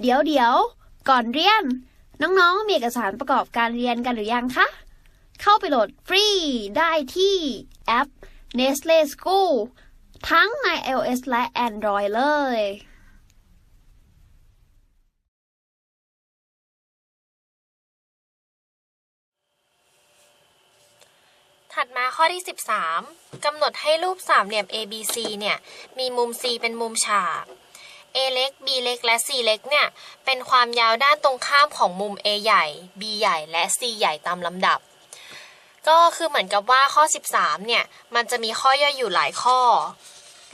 เดี๋ยวเดี๋ยวก่อนเรียน น้องๆ มีเอกสารประกอบการเรียนกันหรือยังคะ เข้าไปโหลดฟรีได้ที่แอป Nestle School ทั้งใน iOS และ Android เลยถัดมาข้อที่ 13กำหนดให้รูปสามเหลี่ยม ABC เนี่ย มีมุม C เป็นมุมฉาก A เล็ก B เล็ก และ C เล็กเนี่ย เป็นความยาวด้านตรงข้ามของมุม A ใหญ่ B ใหญ่และ C ใหญ่ตามลำดับ ก็คือเหมือนกับว่าข้อ 13 เนี่ย มันจะมีข้อย่อยอยู่หลายข้อ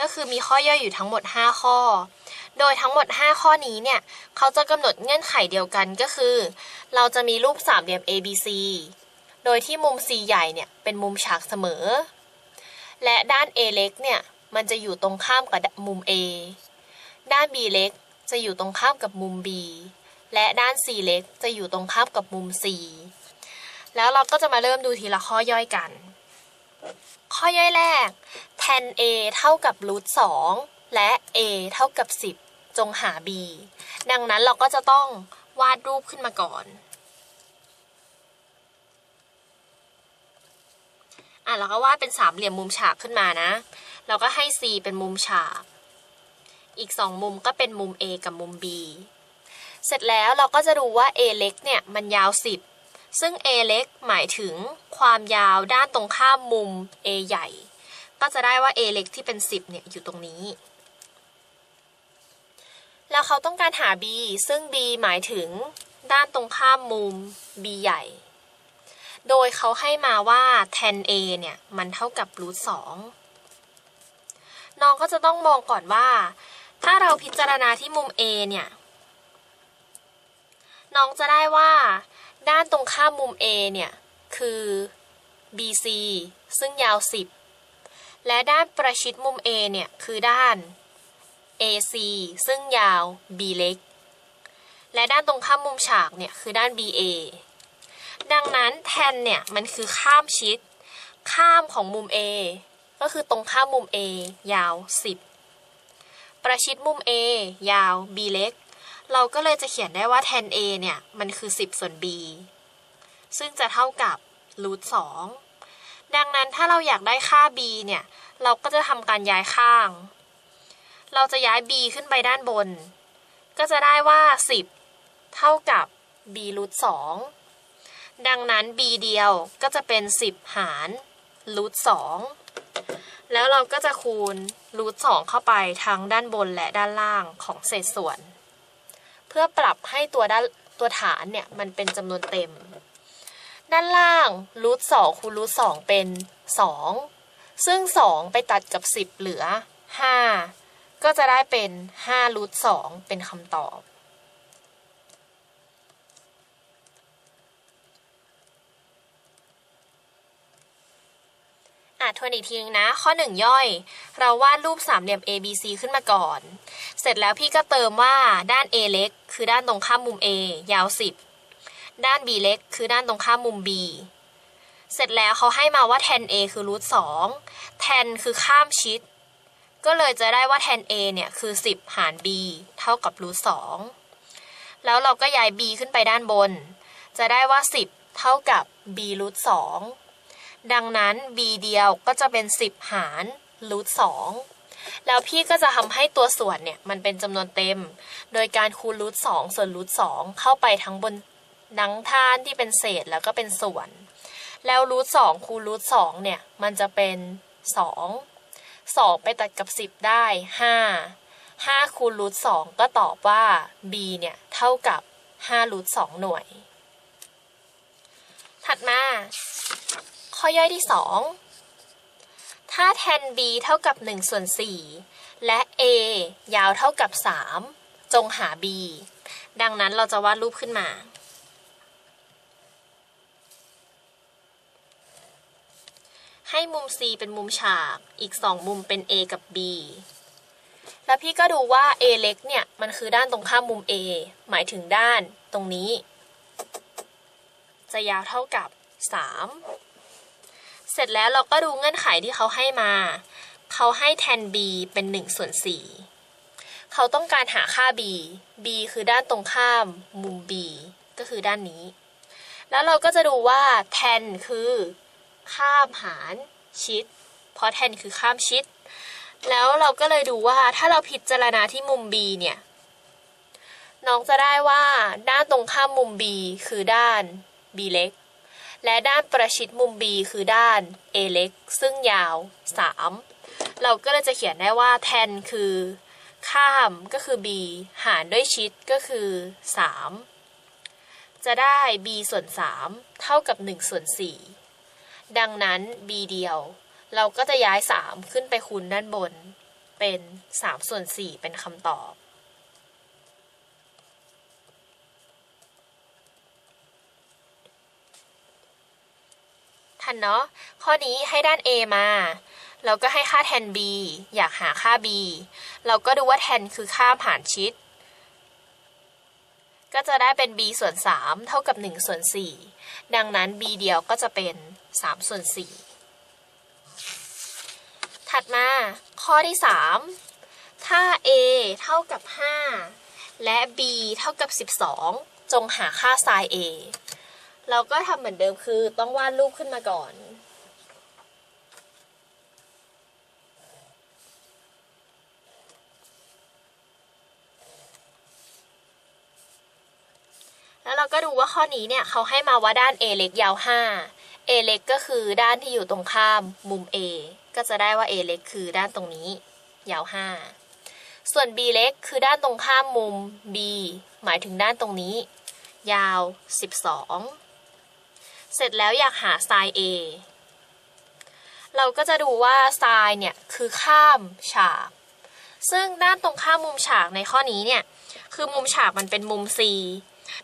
ก็คือมีข้อย่อยอยู่ทั้งหมด 5 ข้อ โดยทั้งหมด 5 ข้อนี้เนี่ย เขาจะกำหนดเงื่อนไขเดียวกันก็คือ เราจะมีรูปสามเหลี่ยม ABC โดยที่มุม C ใหญ่เนี่ย เป็นมุมฉากเสมอ และด้าน A เล็กเนี่ย มันจะอยู่ตรงข้ามกับมุม A ด้าน B เล็กจะอยู่ตรงข้ามกับมุม B และด้าน C เล็กจะอยู่ตรงข้ามกับมุม C แล้วเราก็จะมาเริ่มดูทีละข้อย่อยกัน ข้อย่อยแรก tan A เท่ากับ root 2และ A เท่ากับ 10 จงหา B ดังนั้นเราก็จะต้องวาดรูปขึ้นมาก่อนอะเราก็วาดเป็นสามเหลี่ยมมุมฉากขึ้นมานะ เราก็ให้ C เป็นมุมฉาก อีกสองมุมก็เป็นมุม A กับมุม B เสร็จแล้วเราก็จะดูว่า A เล็กเนี่ยมันยาว 10 ซึ่ง A เล็กหมายถึงความยาวด้านตรงข้ามมุม A ใหญ่ ก็จะได้ว่า A เล็กที่เป็น 10เนี่ยอยู่ตรงนี้ แล้วเขาต้องการหา B ซึ่ง B หมายถึงด้านตรงข้ามมุม B ใหญ่ โดยเขาให้มาว่า tan a เนี่ยมันเท่ากับ root 2น้องก็จะต้องมองก่อนว่า ถ้าเราพิจารณาที่มุม a เนี่ย น้องจะได้ว่า ด้านตรงข้ามมุม a เนี่ย คือ bc ซึ่งยาว 10 และด้านประชิดมุม a เนี่ย คือด้าน ac ซึ่งยาว b เล็ก และด้านตรงข้ามมุมฉากเนี่ย คือด้าน ba ดังนั้นแทนเนี่ย มันคือข้ามชิด ข้ามของมุม A ก็คือตรงข้ามมุม A ยาว 10 ประชิดมุม A ยาว B เล็ก เราก็เลยจะเขียนได้ว่าแทน A เนี่ย มันคือ 10 ส่วน B ซึ่งจะเท่ากับ root 2ดังนั้นถ้าเราอยากได้ค่า B เนี่ย เราก็จะทำการย้ายข้าง เราจะย้าย B ขึ้นไปด้านบน ก็จะได้ว่า 10 เท่ากับ B root 2ดังนั้น b เดียวก็จะเป็น 10 หารรูท2 แล้วเราก็จะคูณรูท2เข้าไปทั้งด้านบนและด้านล่างของเศษส่วน เพื่อปรับให้ตัวด้านตัวฐานเนี่ยมันเป็นจำนวนเต็ม ด้านล่างรูท2คูณรูท2เป็น 2 ซึ่ง 2 ไปตัดกับ 10 เหลือ 5 ก็จะได้เป็น5รูท2เป็นคำตอบ อะทวนอีกทีนึงนะ ข้อ 1 ย่อย เราวาดรูปสามเหลี่ยม ABC ขึ้นมาก่อน เสร็จแล้วพี่ก็เติมว่าด้าน A เล็ก คือด้านตรงข้ามมุม A ยาว 10 ด้าน B เล็ก คือด้านตรงข้ามมุม B เสร็จแล้วเขาให้มาว่า tan A คือ root 2 tan คือข้ามชิด ก็เลยจะได้ว่า tan A เนี่ยคือ 10 หาร B เท่ากับ root 2แล้วเราก็ย้าย B ขึ้นไปด้านบน จะได้ว่า 10 เท่ากับ B root 2 ดังนั้น b เดียวก็จะเป็น 10 หารรูท2แล้วพี่ก็จะทำให้ตัวส่วนเนี่ย มันเป็นจำนวนเต็ม โดยการคูณรูท2ส่วนรูท2เข้าไปทั้งบนนังท่านที่เป็นเศษแล้วก็เป็นส่วน แล้วรูท2คูณรูท2เนี่ย มันจะเป็น 2 2 ไปตัดกับ 10 ได้ 5 5คูณรูท2ก็ตอบว่า b เนี่ย เท่ากับ5รูท2หน่วย ถัดมา ข้อย่อยที่ 2 ถ้า tan b เท่ากับ1ส่วน4และ a ยาวเท่ากับ 3 จงหา b ดังนั้นเราจะวาดรูปขึ้นมา ให้มุม c เป็นมุมฉาก อีก 2 มุมเป็น a กับ b แล้วพี่ก็ดูว่า a เล็กเนี่ย มันคือด้านตรงข้ามมุม a หมายถึงด้านตรงนี้ จะยาวเท่ากับ 3 เสร็จแล้วเราก็ดูเงื่อนไขที่เขาให้มา เขาให้ tan b เป็น1ส่วน4เขาต้องการหาค่า b b คือด้านตรงข้ามมุม b ก็คือด้านนี้ แล้วเราก็จะดูว่า tan คือข้ามหารชิด เพราะ tan คือข้ามชิด แล้วเราก็เลยดูว่าถ้าเราพิจารณาที่มุม b เนี่ย น้องจะได้ว่าด้านตรงข้ามมุม b คือด้าน b เล็ก และด้านประชิดมุม b คือด้าน a เล็กซึ่งยาว 3 เราก็เลยจะเขียนได้ว่า tan คือ ข้ามก็คือ b หารด้วยชิดก็คือ 3 จะได้ b ส่วน 3 เท่ากับ 1 ส่วน 4 ดังนั้น b เดียว เราก็จะย้าย 3 ขึ้นไปคูณด้านบน เป็น 3 ส่วน 4 เป็นคำตอบันเนาะ ข้อนี้ให้ด้าน A มาเราก็ให้ค่าแทน b อยากหาค่า b เราก็ดูว่าแทนคือข้ามหารชิด ก็จะได้เป็น b ส่วน 3 เท่ากับ 1 ส่วน 4 ดังนั้น b เดียวก็จะเป็น 3 ส่วน 4 ถัดมาข้อที่ 3 ถ้า a เท่ากับ 5 และ b เท่ากับ 12 จงหาค่า sin a เราก็ทำเหมือนเดิมคือต้องวาดรูปขึ้นมาก่อน แล้วเราก็ดูว่าข้อนี้เนี่ยเขาให้มาว่าด้าน A เล็กยาว 5 A เล็กก็คือด้านที่อยู่ตรงข้ามมุม A ก็จะได้ว่า A เล็กคือด้านตรงนี้ ยาว 5 ส่วน B เล็กคือด้านตรงข้ามมุม B หมายถึงด้านตรงนี้ ยาว 12 เสร็จแล้วอยากหา sin A เราก็จะดูว่า sin เนี่ยคือข้ามฉาก ซึ่งด้านตรงข้ามมุมฉากในข้อนี้เนี่ยคือมุมฉากมันเป็นมุม C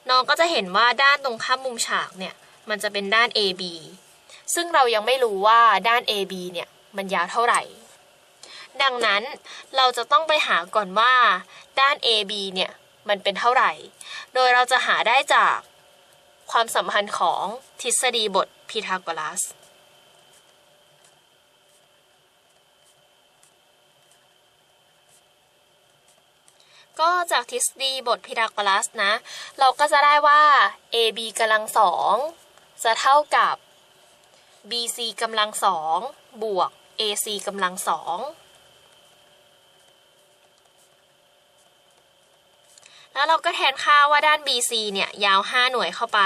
น้องก็จะเห็นว่าด้านตรงข้ามมุมฉากเนี่ยมันจะเป็นด้าน AB ซึ่งเรายังไม่รู้ว่าด้าน AB เนี่ยมันยาวเท่าไหร่ ดังนั้นเราจะต้องไปหาก่อนว่าด้าน AB เนี่ยมันเป็นเท่าไหร่ โดยเราจะหาได้จาก ความสัมพันธ์ของทฤษฎีบทพีทาโกรัส ก็จากทฤษฎีบทพีทาโกรัสนะ เราก็จะได้ว่า AB กำลังสองจะเท่ากับ BC กำลังสองบวก AC กำลังสอง แล้วเราก็แทนค่าว่าด้าน BC เนี่ยยาว 5 หน่วยเข้าไป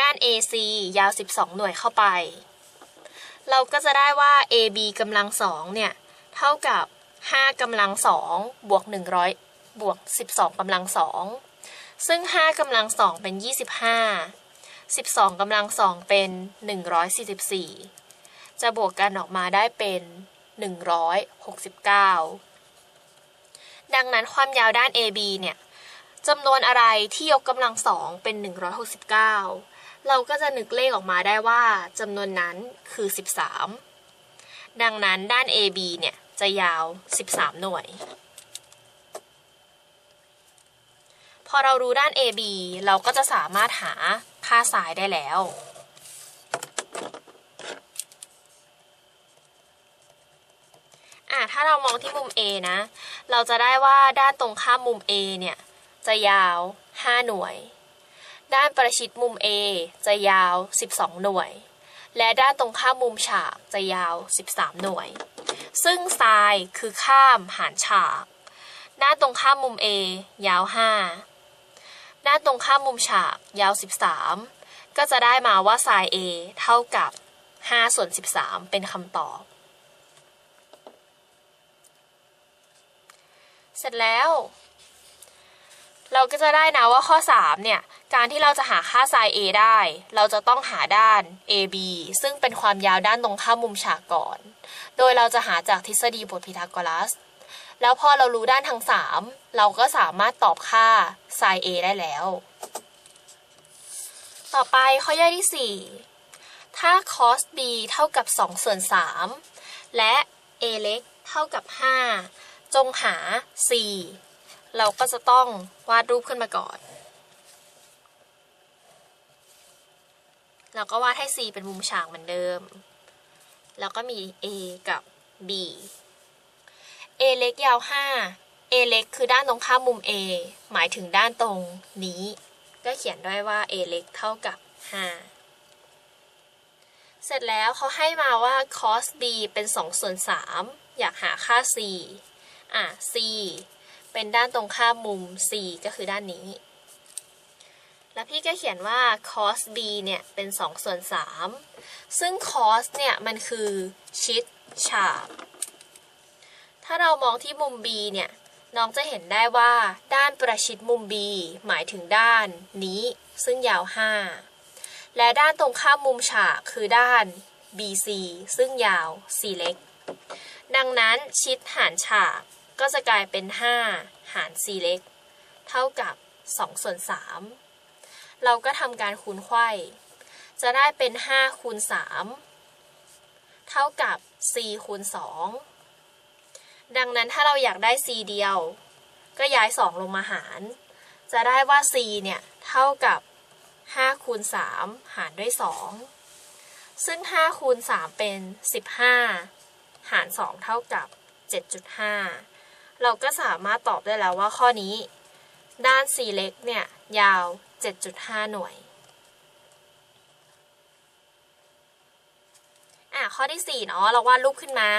ด้าน AC ยาว 12 หน่วยเข้าไป เราก็จะได้ว่า AB กำลังสองเนี่ยเท่ากับ 5กำลังสองบวก 100 บวก 12กำลังสองซึ่ง 5กำลังสองเป็น 25 12กำลังสองเป็น 144 จะบวกกันออกมาได้เป็น 169 ดังนั้นความยาวด้าน AB เนี่ยจำนวนอะไรที่ยกกำลังสองเป็น 169 เราก็จะนึกเลขออกมาได้ว่าจำนวนนั้นคือ 13 ดังนั้นด้าน AB เนี่ยจะยาว 13 หน่วย พอเรารู้ด้าน AB เราก็จะสามารถหาค่าสายได้แล้ว อะถ้าเรามองที่มุม A นะ เราจะได้ว่าด้านตรงข้ามมุม A เนี่ยจะยาว 5 หน่วย ด้านประชิดมุม A จะยาว 12 หน่วย และด้านตรงข้ามมุมฉากจะยาว 13 หน่วย ซึ่งทรายคือข้ามหารฉาก ด้านตรงข้ามมุม A ยาว 5 ด้านตรงข้ามมุมฉากยาว 13 ก็จะได้มาว่าทราย A เท่ากับ5ส่วน13 เป็นคำตอบ เสร็จแล้ว เราก็จะได้นะว่าข้อ 3 เนี่ย การที่เราจะหาค่า sin a ได้ เราจะต้องหาด้าน ab ซึ่งเป็นความยาวด้านตรงข้ามมุมฉากก่อน โดยเราจะหาจากทฤษฎีบทพีทาโกรัส แล้วพอเรารู้ด้านทั้ง 3 เราก็สามารถตอบค่า sin a ได้แล้ว ต่อไปข้อย่อยที่ 4 ถ้า cos b เท่ากับ2ส่วน3และ a เล็กเท่ากับ 5 จงหา c เราก็จะต้องวาดรูปขึ้นมาก่อน เราก็วาดให้ C เป็นมุมฉากเหมือนเดิม แล้วก็มี A กับ B A เล็กยาว 5 a เล็กคือด้านตรงข้ามมุม a หมายถึงด้านตรงนี้ ก็เขียนด้วยว่า a เล็กเท่ากับ 5 เสร็จแล้วเขาให้มาว่า cos b เป็น2ส่วน3อยากหาค่า c อะ c เป็นด้านตรงข้ามมุม c ก็คือด้านนี้ แล้วพี่ก็เขียนว่า cos b เนี่ย เป็น 2 ส่วน 3 ซึ่ง cos เนี่ย มันคือชิดฉากถ้าเรามองที่มุม b เนี่ย น้องจะเห็นได้ว่าด้านประชิดมุม b หมายถึงด้านนี้ ซึ่งยาว 5 และด้านตรงข้ามมุมฉากคือด้าน BC ซึ่งยาว c เล็ก ดังนั้นชิดหารฉากก็จะกลายเป็น 5 หาร c เล็ก เท่ากับ 2 ส่วน 3 เราก็ทำการคูณไขว้จะได้เป็น 5 คูณ 3 เท่ากับ c คูณ 2 ดังนั้นถ้าเราอยากได้ c เดียว ก็ย้าย 2 ลงมาหาร จะได้ว่า c เนี่ย เท่ากับ 5 คูณ 3 หารด้วย 2 ซึ่ง 5 คูณ 3 เป็น 15 หาร 2 เท่ากับ 7.5 เราก็สามารถตอบได้แล้วว่าข้อนี้ ด้าน c เล็กเนี่ย ยาว 7.5 หน่วย อะ ข้อที่ 4 เนาะเราวาดรูปขึ้นมา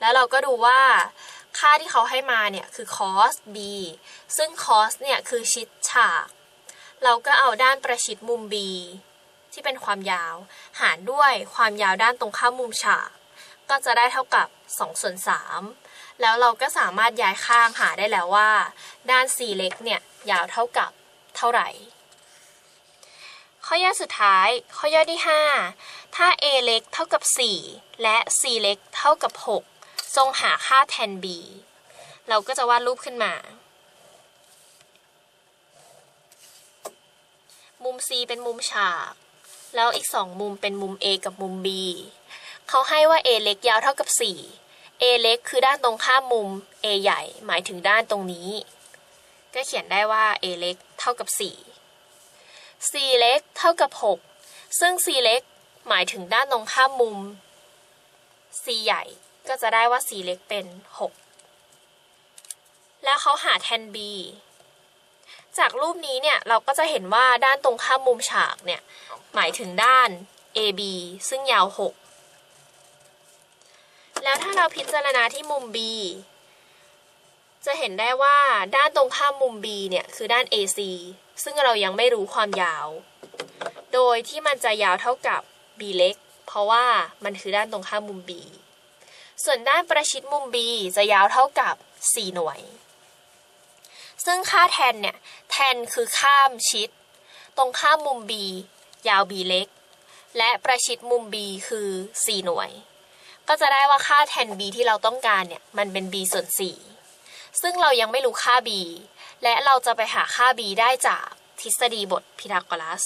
แล้วเราก็ดูว่าค่าที่เขาให้มาเนี่ย คือ cos b ซึ่ง cos เนี่ย คือชิดฉาก เราก็เอาด้านประชิดมุม b ที่เป็นความยาว หารด้วยความยาวด้านตรงข้ามมุมฉาก ก็จะได้เท่ากับ2ส่วน3แล้วเราก็สามารถย้ายข้างหาได้แล้วว่า ด้าน c เล็กเนี่ยยาวเท่ากับเท่าไหร่ ข้อย่อสุดท้าย ข้อย่อที่ 5 ถ้า a เล็กเท่ากับ 4 และ c เล็กเท่ากับ 6 จงหาค่าแทน b เราก็จะวาดรูปขึ้นมา มุม c เป็นมุมฉาก แล้วอีก 2 มุมเป็นมุม a กับมุม b เขาให้ว่า a เล็กยาวเท่ากับ 4 a เล็กคือด้านตรงข้ามมุม a ใหญ่หมายถึงด้านตรงนี้ ก็เขียนได้ว่า a เล็กเท่ากับ4 c เล็กเท่ากับ 6 ซึ่ง c เล็กหมายถึงด้านตรงข้ามมุม c ใหญ่ก็จะได้ว่า c เล็กเป็น 6 แล้วเขาหาแทน b จากรูปนี้เนี่ยเราก็จะเห็นว่าด้านตรงข้ามมุมฉากเนี่ยหมายถึงด้าน AB ซึ่งยาว 6 แล้วถ้าเราพิจารณาที่มุม B จะเห็นได้ว่าด้านตรงข้ามมุม B เนี่ยคือด้าน AC ซึ่งเรายังไม่รู้ความยาว โดยที่มันจะยาวเท่ากับ B เล็ก เพราะว่ามันคือด้านตรงข้ามมุม B ส่วนด้านประชิดมุม B จะยาวเท่ากับ 4 หน่วย ซึ่งค่าแทนเนี่ย แทนคือข้ามชิด ตรงข้ามมุม B ยาว B เล็ก และประชิดมุม B คือ 4 หน่วย ก็จะได้ว่าค่าแทน B ที่เราต้องการเนี่ยมันเป็น B ส่วน 4 ซึ่งเรายังไม่รู้ค่า B และเราจะไปหาค่า B ได้จากทฤษฎีบทพีทาโกรัส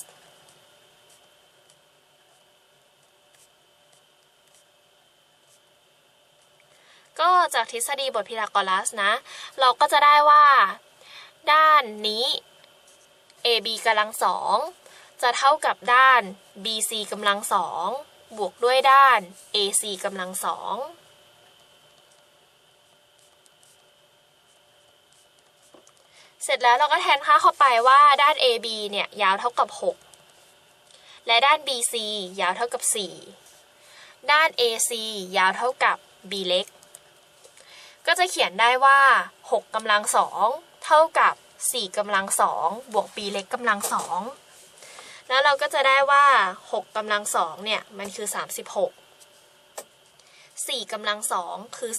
ก็จากทฤษฎีบทพีทาโกรัสนะ เราก็จะได้ว่า ด้านนี้ AB กำลังสองจะเท่ากับด้าน BC กำลังสอง บวกด้วยด้าน AC กำลังสองเสร็จแล้วเราก็แทนค่าเข้าไปว่าด้าน AB เนี่ยยาวเท่ากับ 6 และด้าน BC ยาวเท่ากับ 4 ด้าน AC ยาวเท่ากับ B เล็ก ก็จะเขียนได้ว่า 6กำลังสองเท่ากับ 4กำลังสองบวก b เล็กกำลังสอง แล้วเราก็จะได้ว่า 6กำลังสองเนี่ย มันคือ 36 4กำลังสองคือ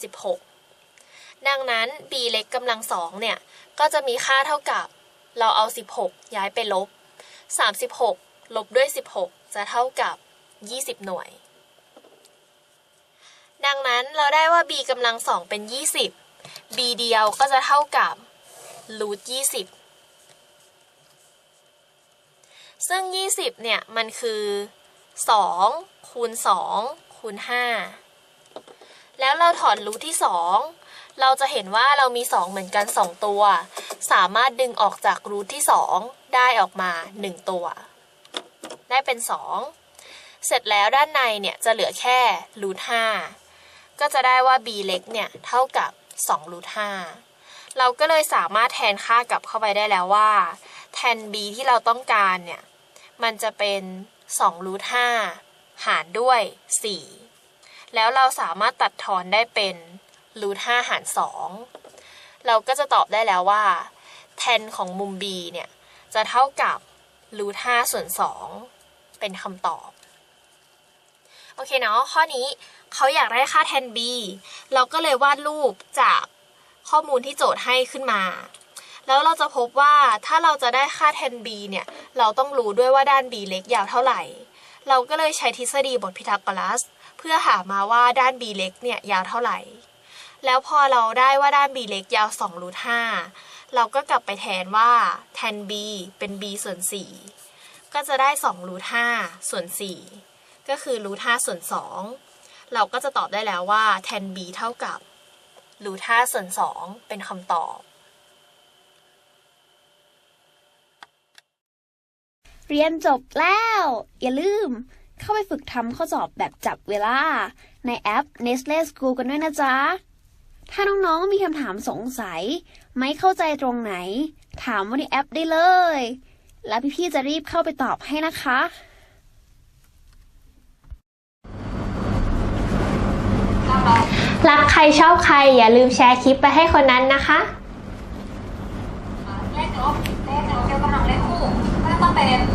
16 ดังนั้น b เล็กกำลังสองเนี่ย ก็จะมีค่าเท่ากับ เราเอา 16 ย้ายไปลบ 36 ลบด้วย 16 จะเท่ากับ 20 หน่วย ดังนั้นเราได้ว่า b กำลังสองเป็น 20 b เดียวก็จะเท่ากับรูท20 ซึ่ง 20 เนี่ย มันคือ 2 คูณ 2 คูณ 5 แล้วเราถอนรูทที่ 2 เราจะเห็นว่าเรามี 2 เหมือนกัน 2 ตัว สามารถดึงออกจากรูทที่ 2 ได้ออกมา 1 ตัว ได้เป็น 2 เสร็จแล้วด้านในเนี่ยจะเหลือแค่รูท5ก็จะได้ว่า b เล็กเนี่ย เท่ากับ2รูท5เราก็เลยสามารถแทนค่ากลับเข้าไปได้แล้วว่าแทน b ที่เราต้องการเนี่ย มันจะเป็น2รูท5หารด้วย 4 แล้วเราสามารถตัดทอนได้เป็นรูท5หาร 2 เราก็จะตอบได้แล้วว่าแทนของมุม b เนี่ย จะเท่ากับรูท5ส่วน 2 เป็นคำตอบ โอเคเนาะข้อนี้เขาอยากได้ค่าแทน b เราก็เลยวาดรูปจากข้อมูลที่โจทย์ให้ขึ้นมา แล้วเราจะพบว่าถ้าเราจะได้ค่าแทน b เนี่ย เราต้องรู้ด้วยว่าด้าน b เล็กยาวเท่าไหร่ เราก็เลยใช้ทฤษฎีบทพีทาโกรัส เพื่อหามาว่าด้าน b เล็กเนี่ยยาวเท่าไหร่ แล้วพอเราได้ว่าด้าน b เล็กยาว2รูท5เราก็กลับไปแทนว่าแทน b เป็น b ส่วน 4 ก็จะได้2รูท5ส่วน 4 ก็คือรูท5ส่วน 2 เราก็จะตอบได้แล้วว่าแทน b เท่ากับรูท5ส่วน 2 เป็นคำตอบ เรียนจบแล้ว อย่าลืม เข้าไปฝึกทำข้อสอบแบบจับเวลา ในแอป Nestle School กันด้วยนะจ๊ะ ถ้าน้องๆมีคำถามสงสัย ไม่เข้าใจตรงไหน ถามว่าในแอปได้เลย แล้วพี่ๆจะรีบเข้าไปตอบให้นะคะ รักใครชอบใครอย่าลืมแชร์คลิปไปให้คนนั้นนะคะเลขลบเลขลบยกกำลังเลขคู่ก็จะต้องเป็น